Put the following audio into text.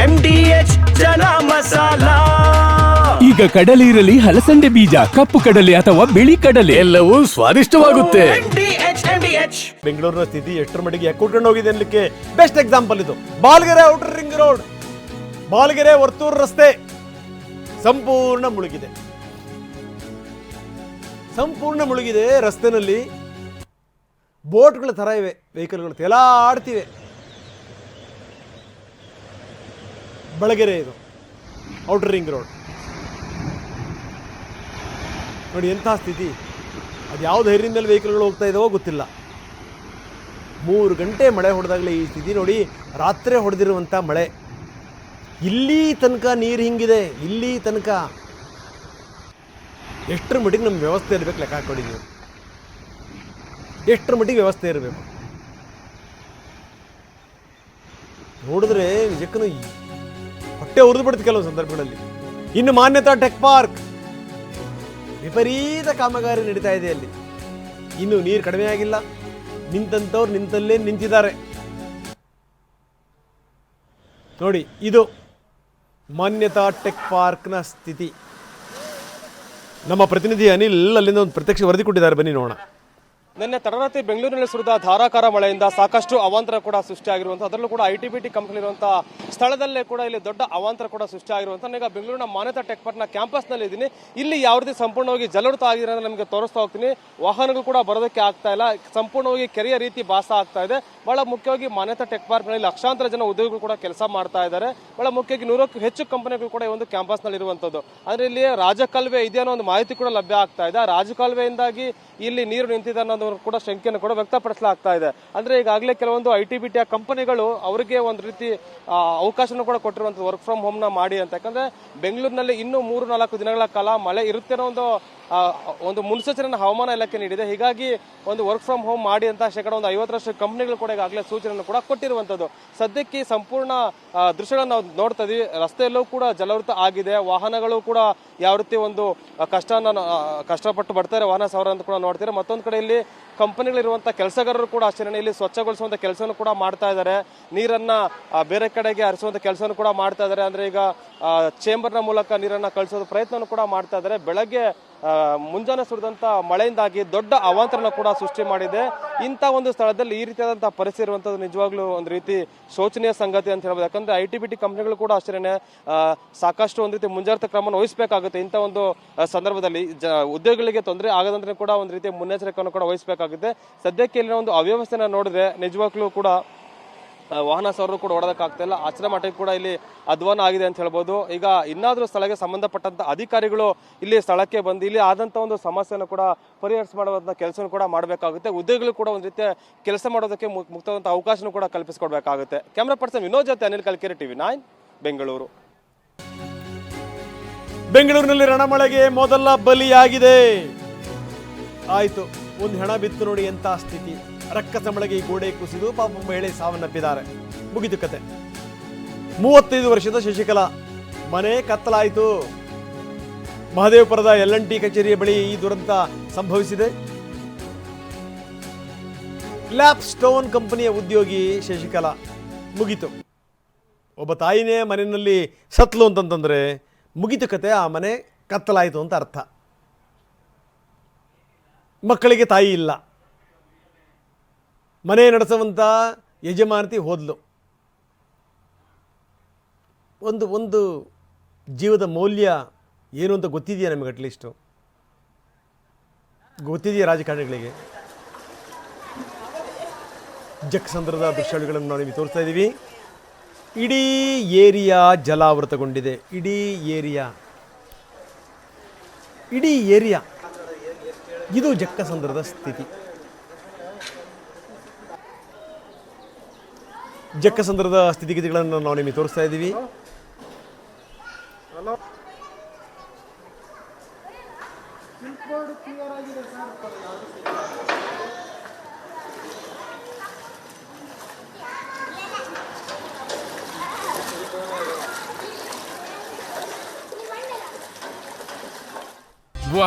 M D H chana masala. ಈಗ ಕಡಲೆ ಇರಲಿ ಹಲಸಂಡೆ ಬೀಜ ಕಪ್ಪು ಕಡಲೆ ಅಥವಾ ಬಿಳಿ ಕಡಲೆ. ಎಲ್ಲವೂ ಸ್ವಾದಿಷ್ಟವಾಗುತ್ತೆ. M D H M D H ಬೆಂಗಳೂರಿನ ಸ್ಥಿತಿ ಎಷ್ಟರ ಮಟ್ಟಿಗೆ ಕೂಟ್ಕೊಂಡು ಹೋಗಿದೆ ಅನ್ಲಿಕ್ಕೆ ಬೆಸ್ಟ್ ಎಕ್ಸಾಂಪಲ್ ಇದು. Balagere outer ring road Balagere Varthur ರಸ್ತೆ ಸಂಪೂರ್ಣ ಮುಳುಗಿದೆ. ಸಂಪೂರ್ಣ ಮುಳುಗಿದೆ ರಸ್ತೆನಲ್ಲಿ ಬೋಟ್ಗಳ ಥರ ಇವೆ ವೆಹಿಕಲ್ಗಳು ತೇಲಾಡ್ತಿವೆ. ಬಳಗೆರೆ ಇದು. ಔಟರ್ ರಿಂಗ್ ರೋಡ್ ನೋಡಿ, ಎಂಥ ಸ್ಥಿತಿ? ಅದು ಯಾವ ಧೈರ್ಯದಲ್ಲಿ ವೆಹಿಕಲ್ಗಳು ಹೋಗ್ತಾ ಇದಾವೋ ಗೊತ್ತಿಲ್ಲ. ಮೂರು ಗಂಟೆ ಮಳೆ ಹೊಡೆದಾಗಲೇ ಈ ಸ್ಥಿತಿ ನೋಡಿ, ರಾತ್ರಿ ಹೊಡೆದಿರುವಂಥ ಮಳೆ. ಇಲ್ಲಿ ತನಕ ನೀರು ಹಿಂಗಿದೆ, ಇಲ್ಲಿ ತನಕ. ಎಷ್ಟರ ಮಟ್ಟಿಗೆ ನಮ್ಮ ವ್ಯವಸ್ಥೆ ಇರಬೇಕು ಲೆಕ್ಕ ಹಾಕೊಡಿ ನೀವು. ಎಷ್ಟರ ಮಟ್ಟಿಗೆ ವ್ಯವಸ್ಥೆ ಇರಬೇಕು. ನೋಡಿದ್ರೆ ನಿಜಕ್ಕೂ ಹೊಟ್ಟೆ ಉರಿದು ಬಿಡುತ್ತೆ ಕೆಲವು ಸಂದರ್ಭಗಳಲ್ಲಿ. ಇನ್ನು ಮಾನ್ಯತಾ ಟೆಕ್ ಪಾರ್ಕ್. ವಿಪರೀತ ಕಾಮಗಾರಿ ನಡೀತಾ ಇದೆ ಅಲ್ಲಿ. ಇನ್ನು ನೀರು ಕಡಿಮೆ ಆಗಿಲ್ಲ. ನಿಂತಂಥವ್ರು ನಿಂತಲ್ಲೇ ನಿಂತಿದ್ದಾರೆ. ನೋಡಿ, ಇದು ಮಾನ್ಯತಾ ಟೆಕ್ ಪಾರ್ಕ್ನ ಸ್ಥಿತಿ. ನಮ್ಮ ಪ್ರತಿನಿಧಿ ಅನಿಲ್ ಅಲ್ಲಿಂದ ಒಂದು ಪ್ರತ್ಯಕ್ಷ ವರದಿ ಕೊಟ್ಟಿದ್ದಾರೆ. ಬನ್ನಿ ನೋಡೋಣ. ನಿನ್ನೆ ತಡರಾತ್ರಿ ಬೆಂಗಳೂರಿನಲ್ಲಿ ಸುರಿದ ಧಾರಾಕಾರ ಮಳೆಯಿಂದ ಸಾಕಷ್ಟು ಅವಾಂತರ ಕೂಡ ಸೃಷ್ಟಿಯಾಗಿರುವಂಥ ಅದರಲ್ಲೂ ಕೂಡ I T B T company ಇರುವಂತಹ ಸ್ಥಳದಲ್ಲೇ ಕೂಡ ಇಲ್ಲಿ ದೊಡ್ಡ ಅವಾಂತರ ಕೂಡ ಸೃಷ್ಟಿಯಾಗಿರುವಂಥ ಈಗ ಬೆಂಗಳೂರಿನ ಮಾನ್ಯತಾ ಟೆಕ್ ಪಾರ್ಕ್ನ ಕ್ಯಾಂಪಸ್ನಲ್ಲಿ ಇದ್ದೀನಿ. ಇಲ್ಲಿ ಯಾವ ರೀತಿ ಸಂಪೂರ್ಣವಾಗಿ ಜಲವೃತ ಆಗಿದೆ ಅಂತ ನಮಗೆ ತೋರಿಸ್ತಾ ಹೋಗ್ತೀನಿ. ವಾಹನಗಳು ಕೂಡ ಬರೋದಕ್ಕೆ ಆಗ್ತಾ ಇಲ್ಲ. ಸಂಪೂರ್ಣವಾಗಿ ಕೆರೆಯ ರೀತಿ ಭಾಸ ಆಗ್ತಾ ಇದೆ. ಬಹಳ ಮುಖ್ಯವಾಗಿ ಮಾನ್ಯತಾ ಟೆಕ್ ಪಾರ್ಕ್ನಲ್ಲಿ ಲಕ್ಷಾಂತರ ಜನ ಉದ್ಯೋಗಿಗಳು ಕೂಡ ಕೆಲಸ ಮಾಡ್ತಾ ಇದ್ದಾರೆ. ಬಹಳ ಮುಖ್ಯವಾಗಿ ನೂರಕ್ಕೂ ಹೆಚ್ಚು ಕಂಪನಿಗಳು ಕೂಡ ಈ ಒಂದು ಕ್ಯಾಂಪಸ್ನಲ್ಲಿ ಇರುವಂಥದ್ದು ಅದರಲ್ಲಿ ಇಲ್ಲಿ ರಾಜಕಾಲುವೆ ಇದೆ ಅನ್ನೋ ಒಂದು ಮಾಹಿತಿ ಕೂಡ ಲಭ್ಯ ಆಗ್ತಾ ಇದೆ. ರಾಜಕಾಲುವೆಯಿಂದಾಗಿ ಇಲ್ಲಿ ನೀರು ನಿಂತಿದೆ ಅನ್ನೋದು ಕೂಡ ಶಂಕೆಯನ್ನು ಕೂಡ ವ್ಯಕ್ತಪಡಿಸಲಾಗ್ತಾ ಇದೆ. ಅಂದ್ರೆ ಈಗಾಗಲೇ ಕೆಲವೊಂದು ಐ ಟಿ ಬಿ ಟಿಯ ಕಂಪನಿಗಳು ಅವರಿಗೆ ಒಂದು ರೀತಿ ಅವಕಾಶ ಕೂಡ ಕೊಟ್ಟಿರುವಂಥದ್ದು ವರ್ಕ್ ಫ್ರಮ್ ಹೋಮ್ನ ಮಾಡಿ ಅಂತ. ಯಾಕಂದ್ರೆ ಬೆಂಗಳೂರಿನಲ್ಲಿ ಇನ್ನೂ ಮೂರು ನಾಲ್ಕು ದಿನಗಳ ಕಾಲ ಮಳೆ ಇರುತ್ತೆ ಅನ್ನೋ ಒಂದು ಒಂದು ಮುನ್ಸೂಚನೆಯನ್ನು ಹವಾಮಾನ ಇಲಾಖೆ ನೀಡಿದೆ. ಹೀಗಾಗಿ ಒಂದು ವರ್ಕ್ ಫ್ರಮ್ ಹೋಮ್ ಮಾಡಿ ಅಂತ ಶೇಕಡ ಒಂದು ಐವತ್ತರಷ್ಟು ಕಂಪನಿಗಳು ಕೂಡ ಈಗಾಗಲೇ ಸೂಚನೆಯನ್ನು ಕೂಡ ಕೊಟ್ಟಿರುವಂಥದ್ದು. ಸದ್ಯಕ್ಕೆ ಸಂಪೂರ್ಣ ದೃಶ್ಯಗಳನ್ನು ನಾವು ನೋಡ್ತಾ ಇದೀವಿ. ರಸ್ತೆಯಲ್ಲೂ ಕೂಡ ಜಲವೃತ ಆಗಿದೆ. ವಾಹನಗಳು ಕೂಡ ಯಾವ ರೀತಿ ಒಂದು ಕಷ್ಟ ಕಷ್ಟನ ಕಷ್ಟಪಟ್ಟು ಬರ್ತಾರೆ. ವಾಹನ ಸವಾರ ಅಂತ ಕೂಡ ನೋಡ್ತಾರೆ. ಮತ್ತೊಂದು ಕಡೆ ಇಲ್ಲಿ ಕಂಪನಿಗಳಿರುವಂಥ ಕೆಲಸಗಾರರು ಕೂಡ ಆಚರಣೆಯಲ್ಲಿ ಸ್ವಚ್ಛಗೊಳಿಸುವಂಥ ಕೆಲಸವನ್ನು ಕೂಡ ಮಾಡ್ತಾ ಇದ್ದಾರೆ. ನೀರನ್ನ ಬೇರೆ ಕಡೆಗೆ ಹರಿಸುವಂಥ ಕೆಲಸವನ್ನು ಕೂಡ ಮಾಡ್ತಾ ಇದ್ದಾರೆ. ಅಂದ್ರೆ ಈಗ ಚೇಂಬರ್ನ ಮೂಲಕ ನೀರನ್ನ ಕಳಿಸೋದು ಪ್ರಯತ್ನವನ್ನು ಕೂಡ ಮಾಡ್ತಾ ಇದ್ದಾರೆ. ಬೆಳಗ್ಗೆ ಮುಂಜಾನೆ ಸುರಿದಂತ ಮಳೆಯಿಂದಾಗಿ ದೊಡ್ಡ ಅವಾಂತರನ ಕೂಡ ಸೃಷ್ಟಿ ಮಾಡಿದೆ. ಇಂಥ ಒಂದು ಸ್ಥಳದಲ್ಲಿ ಈ ರೀತಿಯಾದಂತಹ ಪರಿಸ್ಥಿತಿ ಇರುವಂತದ್ದು ನಿಜವಾಗ್ಲೂ ಒಂದು ರೀತಿ ಶೋಚನೀಯ ಸಂಗತಿ ಅಂತ ಹೇಳ್ಬೋದು. ಯಾಕಂದ್ರೆ ಐ ಟಿ ಬಿ ಟಿ ಕಂಪನಿಗಳು ಕೂಡ ಅಷ್ಟೇನೆ ಸಾಕಷ್ಟು ಒಂದು ರೀತಿ ಮುಂಜಾಗ್ರತಾ ಕ್ರಮವನ್ನು ವಹಿಸಬೇಕಾಗುತ್ತೆ. ಇಂಥ ಒಂದು ಸಂದರ್ಭದಲ್ಲಿ ಜ, ಉದ್ಯೋಗಿಗಳಿಗೆ ತೊಂದರೆ ಆಗದಂತೆ ಕೂಡ ಒಂದು ರೀತಿ ಮುನ್ನೆಚ್ಚರಿಕೆಯನ್ನು ಕೂಡ ವಹಿಸಬೇಕಾಗುತ್ತೆ. ಸದ್ಯಕ್ಕೆ ಇಲ್ಲಿನ ಒಂದು ಅವ್ಯವಸ್ಥೆನ ನೋಡಿದ್ರೆ ನಿಜವಾಗ್ಲೂ ಕೂಡ ವಾಹನ ಸವಾರರು ಕೂಡ ಓಡೋದಕ್ಕಾಗ್ತಾ ಇಲ್ಲ. ಆಚರಣೆ ಮಠಕ್ಕೆ ಕೂಡ ಇಲ್ಲಿ ಅಧ್ವಾನ ಆಗಿದೆ ಅಂತ ಹೇಳ್ಬೋದು. ಈಗ ಇನ್ನಾದರೂ ಸ್ಥಳಕ್ಕೆ ಸಂಬಂಧಪಟ್ಟಂತ ಅಧಿಕಾರಿಗಳು ಇಲ್ಲಿ ಸ್ಥಳಕ್ಕೆ ಬಂದು ಇಲ್ಲಿ ಆದಂಥ ಒಂದು ಸಮಸ್ಯೆಯನ್ನು ಕೂಡ ಪರಿಹರಿಸ ಮಾಡುವಂಥ ಕೆಲಸ ಕೂಡ ಮಾಡಬೇಕಾಗುತ್ತೆ. ಉದ್ಯೋಗಿಗಳು ಕೂಡ ಒಂದು ರೀತಿಯ ಕೆಲಸ ಮಾಡೋದಕ್ಕೆ ಮುಕ್ತವಾದಂಥ ಅವಕಾಶನೂ ಕೂಡ ಕಲ್ಪಿಸಿಕೊಡ್ಬೇಕಾಗುತ್ತೆ. ಕ್ಯಾಮ್ರಾ ಪರ್ಸನ್ ವಿನೋದ್ ಜೊತೆ ಅನಿಲ್ ಕಲ್ಕೆರೆ ಟಿವಿ ನೈನ್, ಬೆಂಗಳೂರು. ಬೆಂಗಳೂರಿನಲ್ಲಿ ರಣಮಳೆಗೆ ಮೊದಲ ಬಲಿಯಾಗಿದೆ. ಆಯಿತು, ಒಂದು ಹೆಣ ಬಿತ್ತು ನೋಡಿ ಎಂಥ ಸ್ಥಿತಿ. ರಕ್ಕಸ ಸಂಬಳಗೆ ಈ ಗೋಡೆ ಕುಸಿದು ಪಾಪ ಮಹಿಳೆ ಸಾವನ್ನಪ್ಪಿದ್ದಾರೆ. ಮುಗಿದು ಕತೆ. ಮೂವತ್ತೈದು ವರ್ಷದ ಶಶಿಕಲಾ. ಮನೆ ಕತ್ತಲಾಯಿತು. ಮಹದೇವಪುರದ ಎಲ್ ಎನ್ ಟಿ ಕಚೇರಿಯ ಬಳಿ ಈ ದುರಂತ ಸಂಭವಿಸಿದೆ. ಲ್ಯಾಪ್ ಸ್ಟೋನ್ ಕಂಪನಿಯ ಉದ್ಯೋಗಿ ಶಶಿಕಲಾ. ಮುಗಿತು. ಒಬ್ಬ ತಾಯಿನೇ ಮನೆಯಲ್ಲಿ ಸತ್ಲು ಅಂತಂತಂದ್ರೆ ಮುಗಿತು ಕತೆ, ಆ ಮನೆ ಕತ್ತಲಾಯಿತು ಅಂತ ಅರ್ಥ. ಮಕ್ಕಳಿಗೆ ತಾಯಿ ಇಲ್ಲ. ಮನೆ ನಡೆಸುವಂಥ ಯಜಮಾನತಿ ಹೋದಲು. ಒಂದು ಒಂದು ಜೀವದ ಮೌಲ್ಯ ಏನು ಅಂತ ಗೊತ್ತಿದೆಯಾ ನಮಗೆ ಅಟ್ಲೀಸ್ಟು ಗೊತ್ತಿದೆಯಾ ರಾಜಕಾರಣಿಗಳಿಗೆ? ಜಕ್ಸಂದ್ರದ ದೃಶ್ಯಗಳನ್ನು ನಾವು ನಿಮಗೆ ತೋರಿಸ್ತಾ ಇದ್ದೀವಿ. ಇಡೀ ಏರಿಯಾ ಜಲಾವೃತಗೊಂಡಿದೆ. ಇಡೀ ಏರಿಯಾ. ಇಡೀ ಏರಿಯಾ. ಇದು ಜಕ್ಕಸಂದ್ರದ ಸ್ಥಿತಿ. ಜಕ್ಕಸಂದ್ರದ ಸ್ಥಿತಿಗತಿಗಳನ್ನು ನಾವು ನಿಮಗೆ ತೋರಿಸ್ತಾ ಇದ್ದೀವಿ. ವಾ